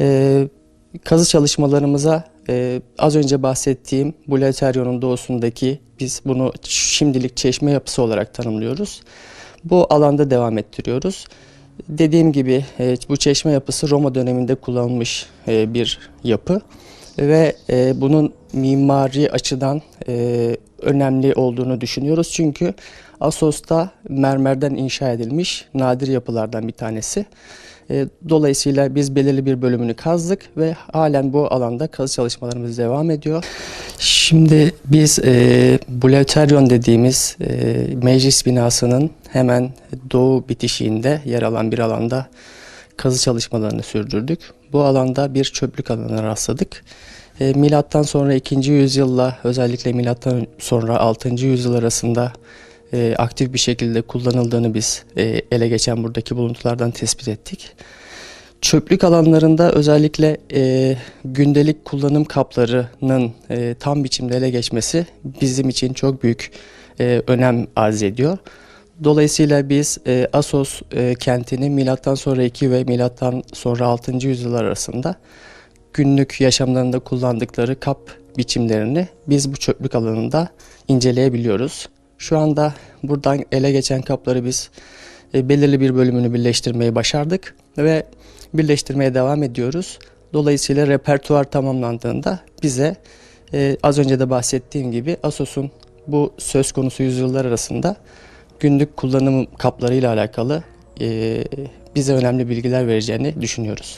Ee, kazı çalışmalarımıza e, az önce bahsettiğim Buleteryon'un doğusundaki biz bunu şimdilik çeşme yapısı olarak tanımlıyoruz. Bu alanda devam ettiriyoruz. Dediğim gibi e, bu çeşme yapısı Roma döneminde kullanılmış e, bir yapı ve e, bunun mimari açıdan e, önemli olduğunu düşünüyoruz. Çünkü Asos'ta mermerden inşa edilmiş nadir yapılardan bir tanesi. E, Dolayısıyla biz belirli bir bölümünü kazdık ve halen bu alanda kazı çalışmalarımız devam ediyor. Şimdi biz e, Bulevteryon dediğimiz e, meclis binasının hemen doğu bitişiğinde yer alan bir alanda kazı çalışmalarını sürdürdük. Bu alanda bir çöplük alanına rastladık. E, milattan sonra 2. yüzyılla özellikle milattan sonra 6. yüzyıl arasında e, aktif bir şekilde kullanıldığını biz e, ele geçen buradaki buluntulardan tespit ettik. Çöplük alanlarında özellikle e, gündelik kullanım kaplarının e, tam biçimde ele geçmesi bizim için çok büyük e, önem arz ediyor. Dolayısıyla biz e, Asos e, kentini milattan sonra 2 ve milattan sonra 6. yüzyıl arasında günlük yaşamlarında kullandıkları kap biçimlerini biz bu çöplük alanında inceleyebiliyoruz. Şu anda buradan ele geçen kapları biz e, belirli bir bölümünü birleştirmeyi başardık ve birleştirmeye devam ediyoruz. Dolayısıyla repertuar tamamlandığında bize e, az önce de bahsettiğim gibi Asos'un bu söz konusu yüzyıllar arasında günlük kullanım kaplarıyla alakalı e, bize önemli bilgiler vereceğini düşünüyoruz.